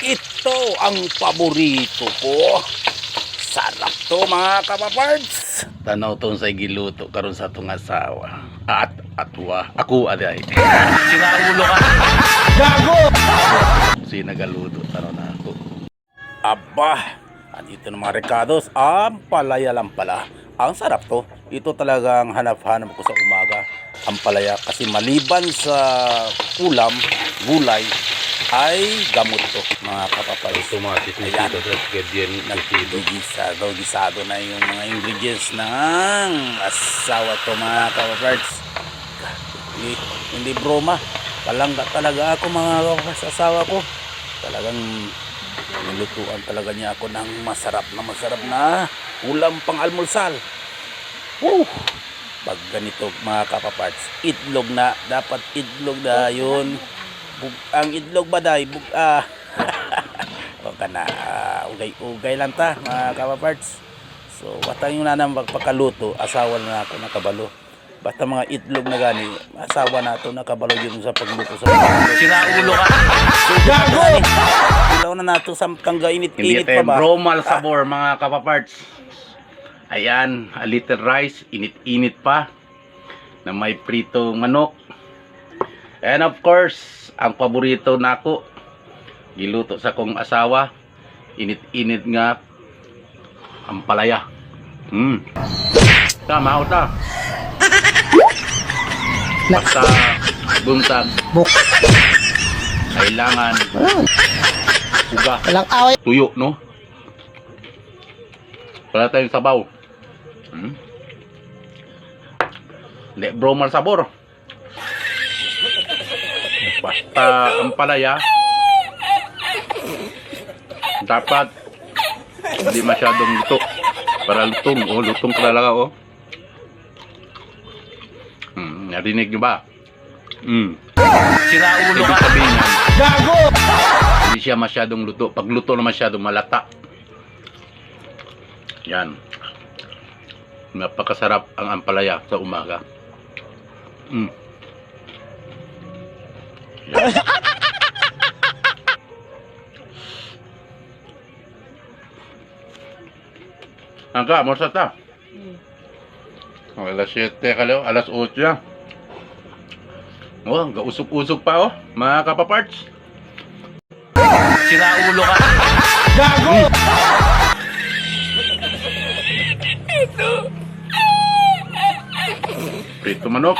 Ito ang paborito ko. Sarap to mga kapapards. Tanaw tong sa giluto karon sa atong asawa. At atwa. Ako aday. Sinaulo ka. Gago! Si nagaluto tanaw na ako. Aba, andito na mga recados. Ang palaya lang pala. Ang sarap to. Ito talagang hanap-hanap ko sa umaga. Ang palaya kasi maliban sa ulam, gulay, ay gamot to mga kapapalis. Automatic na Ayan. dito sa Guardian ng kilo. Naggisado, gisado na yung mga ingredients ng asawa to mga kapapards. Hindi, hindi broma. Palangga talaga ako mga kasasawa ko. Talagang nilutuan talaga niya ako ng masarap na masarap na ulam pang almusal. Woo! Pag ganito mga kapapards, itlog na, dapat itlog na yun. Bug, ang itlog ba dahil bug, ah, o ka na ah, ugay-ugay lang ta mga kapaparts so basta yung nanang magpakaluto asawa na ako nakabalo basta mga itlog na gani asawa na to nakabalo yun sa pagluto sa Sinaulo ka. gago ilaw na nato sa kangga init-init ito pa ba bromal sabor mga kapaparts. Ayan, a little rice, init-init pa. Na may pritong manok. And of course, ang paborito nako, giluto sa kong asawa, init-init nga ang palaya. Hmm. Tama o ta. Basta buntag. Kailangan uga. Walang away. Tuyo, no? Wala tayong sabaw. Hmm? Hindi, bromal sabor. Basta ang palaya, dapat hindi masyadong luto. Para lutong, oh, lutong ka talaga, oh. Hmm, narinig nyo ba? Hmm. Sinaulo ka. Sabihin yan, Gago! hindi siya masyadong luto. Pag luto na masyadong malata. Yan. Napakasarap ang ampalaya sa umaga. Mm. Yan. Angka, mo sa ta? Oh, alas 7 ka lang, alas 8 yan. Oh, hanggang usok-usok pa oh, mga kapaparts. Sinaulo ka. Gago! Prito manok.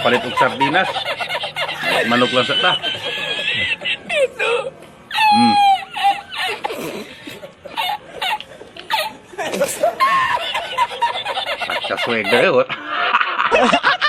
Nakapalit og sardinas. Manok lang sa ta. Mm. At sa yun.